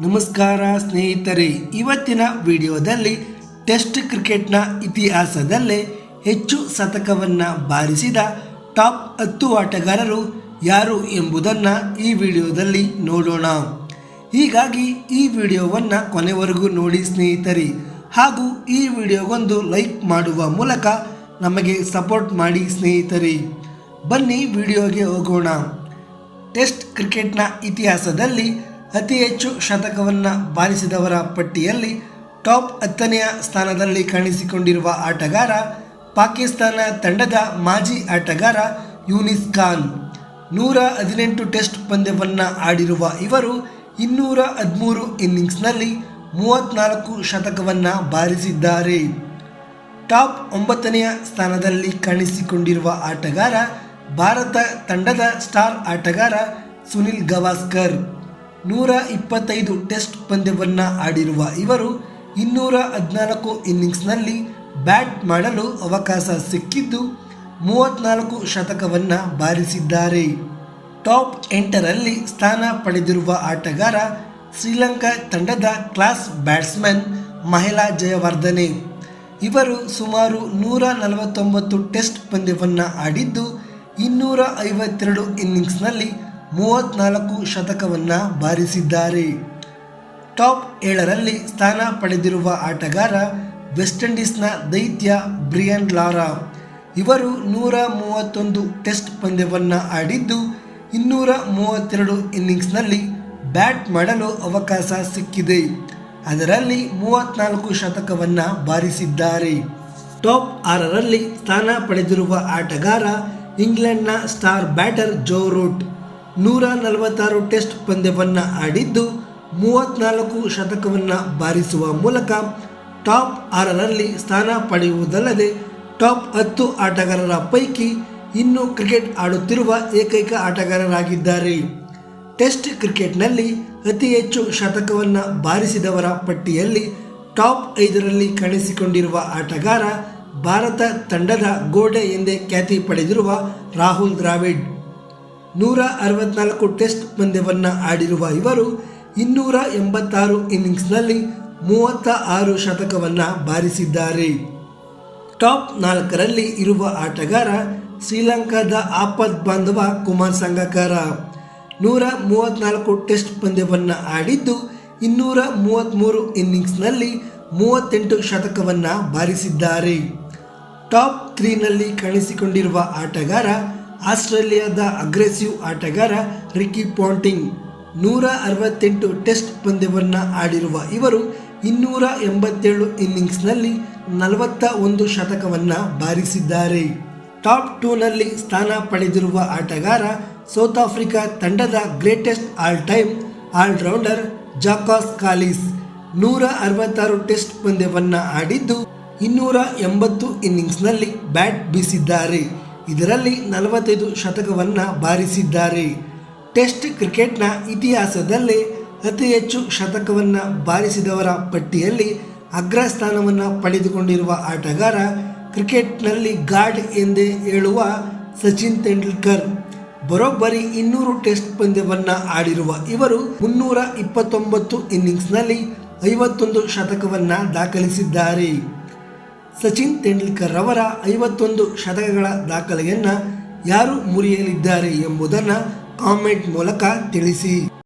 ನಮಸ್ಕಾರ ಸ್ನೇಹಿತರೆ. ಇವತ್ತಿನ ವಿಡಿಯೋದಲ್ಲಿ ಟೆಸ್ಟ್ ಕ್ರಿಕೆಟ್ನ ಇತಿಹಾಸದಲ್ಲೇ ಹೆಚ್ಚು ಶತಕವನ್ನು ಬಾರಿಸಿದ ಟಾಪ್ ಹತ್ತು ಆಟಗಾರರು ಯಾರು ಎಂಬುದನ್ನು ಈ ವಿಡಿಯೋದಲ್ಲಿ ನೋಡೋಣ. ಹೀಗಾಗಿ ಈ ವಿಡಿಯೋವನ್ನು ಕೊನೆವರೆಗೂ ನೋಡಿ ಸ್ನೇಹಿತರೆ. ಹಾಗೂ ಈ ವಿಡಿಯೋಗೊಂದು ಲೈಕ್ ಮಾಡುವ ಮೂಲಕ ನಮಗೆ ಸಪೋರ್ಟ್ ಮಾಡಿ ಸ್ನೇಹಿತರೆ. ಬನ್ನಿ ವಿಡಿಯೋಗೆ ಹೋಗೋಣ. ಟೆಸ್ಟ್ ಕ್ರಿಕೆಟ್ನ ಇತಿಹಾಸದಲ್ಲಿ ಅತಿ ಹೆಚ್ಚು ಶತಕವನ್ನು ಬಾರಿಸಿದವರ ಪಟ್ಟಿಯಲ್ಲಿ ಟಾಪ್ ಹತ್ತನೆಯ ಸ್ಥಾನದಲ್ಲಿ ಕಾಣಿಸಿಕೊಂಡಿರುವ ಆಟಗಾರ, ಪಾಕಿಸ್ತಾನ ತಂಡದ ಮಾಜಿ ಆಟಗಾರ ಯೂನಿಸ್ ಖಾನ್. ನೂರ ಹದಿನೆಂಟು ಟೆಸ್ಟ್ ಪಂದ್ಯವನ್ನು ಆಡಿರುವ ಇವರು ಇನ್ನೂರ ಹದಿಮೂರು ಇನ್ನಿಂಗ್ಸ್ನಲ್ಲಿ ಮೂವತ್ತ್ನಾಲ್ಕು ಶತಕವನ್ನು ಬಾರಿಸಿದ್ದಾರೆ. ಟಾಪ್ ಒಂಬತ್ತನೆಯ ಸ್ಥಾನದಲ್ಲಿ ಕಾಣಿಸಿಕೊಂಡಿರುವ ಆಟಗಾರ, ಭಾರತ ತಂಡದ ಸ್ಟಾರ್ ಆಟಗಾರ ಸುನಿಲ್ ಗವಾಸ್ಕರ್. ನೂರ ಇಪ್ಪತ್ತೈದು ಟೆಸ್ಟ್ ಪಂದ್ಯವನ್ನು ಆಡಿರುವ ಇವರು ಇನ್ನೂರ ಹದಿನಾಲ್ಕು ಇನ್ನಿಂಗ್ಸ್ನಲ್ಲಿ ಬ್ಯಾಟ್ ಮಾಡಲು ಅವಕಾಶ ಸಿಕ್ಕಿದ್ದು ಮೂವತ್ನಾಲ್ಕು ಶತಕವನ್ನು ಬಾರಿಸಿದ್ದಾರೆ. ಟಾಪ್ ಎಂಟರಲ್ಲಿ ಸ್ಥಾನ ಪಡೆದಿರುವ ಆಟಗಾರ ಶ್ರೀಲಂಕಾ ತಂಡದ ಕ್ಲಾಸ್ ಬ್ಯಾಟ್ಸ್ಮನ್ ಮಹಿಳಾ ಜಯವರ್ಧನೆ. ಇವರು ಸುಮಾರು ನೂರ ನಲವತ್ತೊಂಬತ್ತು ಟೆಸ್ಟ್ ಪಂದ್ಯವನ್ನು ಆಡಿದ್ದು ಇನ್ನೂರ ಐವತ್ತೆರಡು ಇನ್ನಿಂಗ್ಸ್ನಲ್ಲಿ ಮೂವತ್ತ್ನಾಲ್ಕು ಶತಕವನ್ನು ಬಾರಿಸಿದ್ದಾರೆ. ಟಾಪ್ ಏಳರಲ್ಲಿ ಸ್ಥಾನ ಪಡೆದಿರುವ ಆಟಗಾರ ವೆಸ್ಟ್ ಇಂಡೀಸ್ನ ದೈತ್ಯ ಬ್ರಿಯನ್ ಲಾರಾ. ಇವರು ನೂರ ಮೂವತ್ತೊಂದು ಟೆಸ್ಟ್ ಪಂದ್ಯವನ್ನು ಆಡಿದ್ದು ಇನ್ನೂರ ಮೂವತ್ತೆರಡು ಇನ್ನಿಂಗ್ಸ್ನಲ್ಲಿ ಬ್ಯಾಟ್ ಮಾಡಲು ಅವಕಾಶ ಸಿಕ್ಕಿದೆ. ಅದರಲ್ಲಿ ಮೂವತ್ನಾಲ್ಕು ಶತಕವನ್ನು ಬಾರಿಸಿದ್ದಾರೆ. ಟಾಪ್ ಆರರಲ್ಲಿ ಸ್ಥಾನ ಪಡೆದಿರುವ ಆಟಗಾರ ಇಂಗ್ಲೆಂಡ್ನ ಸ್ಟಾರ್ ಬ್ಯಾಟರ್ ಜೋ ರೂಟ್. ನೂರ ನಲವತ್ತಾರು ಟೆಸ್ಟ್ ಪಂದ್ಯವನ್ನು ಆಡಿದ್ದು ಮೂವತ್ನಾಲ್ಕು ಶತಕವನ್ನು ಬಾರಿಸುವ ಮೂಲಕ ಟಾಪ್ ಆರರಲ್ಲಿ ಸ್ಥಾನ ಪಡೆಯುವುದಲ್ಲದೆ ಟಾಪ್ ಹತ್ತು ಆಟಗಾರರ ಪೈಕಿ ಇನ್ನೂ ಕ್ರಿಕೆಟ್ ಆಡುತ್ತಿರುವ ಏಕೈಕ ಆಟಗಾರರಾಗಿದ್ದಾರೆ. ಟೆಸ್ಟ್ ಕ್ರಿಕೆಟ್ನಲ್ಲಿ ಅತಿ ಹೆಚ್ಚು ಶತಕವನ್ನು ಬಾರಿಸಿದವರ ಪಟ್ಟಿಯಲ್ಲಿ ಟಾಪ್ ಐದರಲ್ಲಿ ಕಾಣಿಸಿಕೊಂಡಿರುವ ಆಟಗಾರ ಭಾರತ ತಂಡದ ಗೋಡೆ ಎಂದೇ ಖ್ಯಾತಿ ಪಡೆದಿರುವ ರಾಹುಲ್ ದ್ರಾವಿಡ್. ನೂರ ಅರವತ್ನಾಲ್ಕು ಟೆಸ್ಟ್ ಪಂದ್ಯವನ್ನು ಆಡಿರುವ ಇವರು ಇನ್ನೂರ ಎಂಬತ್ತಾರು ಇನ್ನಿಂಗ್ಸ್ನಲ್ಲಿ ಮೂವತ್ತ ಆರು ಶತಕವನ್ನು ಬಾರಿಸಿದ್ದಾರೆ. ಟಾಪ್ ನಾಲ್ಕರಲ್ಲಿ ಇರುವ ಆಟಗಾರ ಶ್ರೀಲಂಕಾದ ಆಪತ್ ಬಾಂಧವ ಕುಮಾರ್ ಸಂಗಕಾರ ನೂರ ಮೂವತ್ತ್ನಾಲ್ಕು ಟೆಸ್ಟ್ ಪಂದ್ಯವನ್ನು ಆಡಿದ್ದು ಇನ್ನೂರ ಮೂವತ್ತ್ಮೂರು ಇನ್ನಿಂಗ್ಸ್ನಲ್ಲಿ ಮೂವತ್ತೆಂಟು ಶತಕವನ್ನು ಬಾರಿಸಿದ್ದಾರೆ. ಟಾಪ್ ತ್ರೀನಲ್ಲಿ ಕಾಣಿಸಿಕೊಂಡಿರುವ ಆಟಗಾರ ಆಸ್ಟ್ರೇಲಿಯಾದ ಅಗ್ರೆಸಿವ್ ಆಟಗಾರ ರಿಕಿ ಪಾಂಟಿಂಗ್ ನೂರ ಅರವತ್ತೆಂಟು ಟೆಸ್ಟ್ ಪಂದ್ಯವನ್ನು ಆಡಿರುವ ಇವರು ಇನ್ನೂರ ಎಂಬತ್ತೇಳು ಇನ್ನಿಂಗ್ಸ್ನಲ್ಲಿ ನಲವತ್ತ ಒಂದು ಶತಕವನ್ನು ಬಾರಿಸಿದ್ದಾರೆ. ಟಾಪ್ ಟೂನಲ್ಲಿ ಸ್ಥಾನ ಪಡೆದಿರುವ ಆಟಗಾರ ಸೌತ್ ಆಫ್ರಿಕಾ ತಂಡದ greatest all time allrounder Jacques Kallis ನೂರ ಅರವತ್ತಾರು ಟೆಸ್ಟ್ ಪಂದ್ಯವನ್ನು ಆಡಿದ್ದು ಇನ್ನೂರ ಎಂಬತ್ತು ಇನ್ನಿಂಗ್ಸ್ನಲ್ಲಿ ಬ್ಯಾಟ್ ಬೀಸಿದ್ದಾರೆ. ಇದರಲ್ಲಿ ನಲವತ್ತೈದು ಶತಕವನ್ನು ಬಾರಿಸಿದ್ದಾರೆ. ಟೆಸ್ಟ್ ಕ್ರಿಕೆಟ್ನ ಇತಿಹಾಸದಲ್ಲಿ ಅತಿ ಹೆಚ್ಚು ಶತಕವನ್ನು ಬಾರಿಸಿದವರ ಪಟ್ಟಿಯಲ್ಲಿ ಅಗ್ರ ಸ್ಥಾನವನ್ನು ಪಡೆದುಕೊಂಡಿರುವ ಆಟಗಾರ ಕ್ರಿಕೆಟ್ನಲ್ಲಿ ಗಾಡ್ ಎಂದೇ ಹೇಳುವ ಸಚಿನ್ ತೆಂಡೂಲ್ಕರ್. ಬರೋಬ್ಬರಿ ಇನ್ನೂರು ಟೆಸ್ಟ್ ಪಂದ್ಯವನ್ನು ಆಡಿರುವ ಇವರು ಮುನ್ನೂರ ಇಪ್ಪತ್ತೊಂಬತ್ತು ಇನ್ನಿಂಗ್ಸ್ನಲ್ಲಿ ಐವತ್ತೊಂದು ಶತಕವನ್ನು ದಾಖಲಿಸಿದ್ದಾರೆ. ಸಚಿನ್ ತೆಂಡೂಲ್ಕರ್ ಅವರ ಐವತ್ತೊಂದು ಶತಕಗಳ ದಾಖಲೆಯನ್ನು ಯಾರು ಮುರಿಯಲಿದ್ದಾರೆ ಎಂಬುದನ್ನು ಕಾಮೆಂಟ್ ಮೂಲಕ ತಿಳಿಸಿ.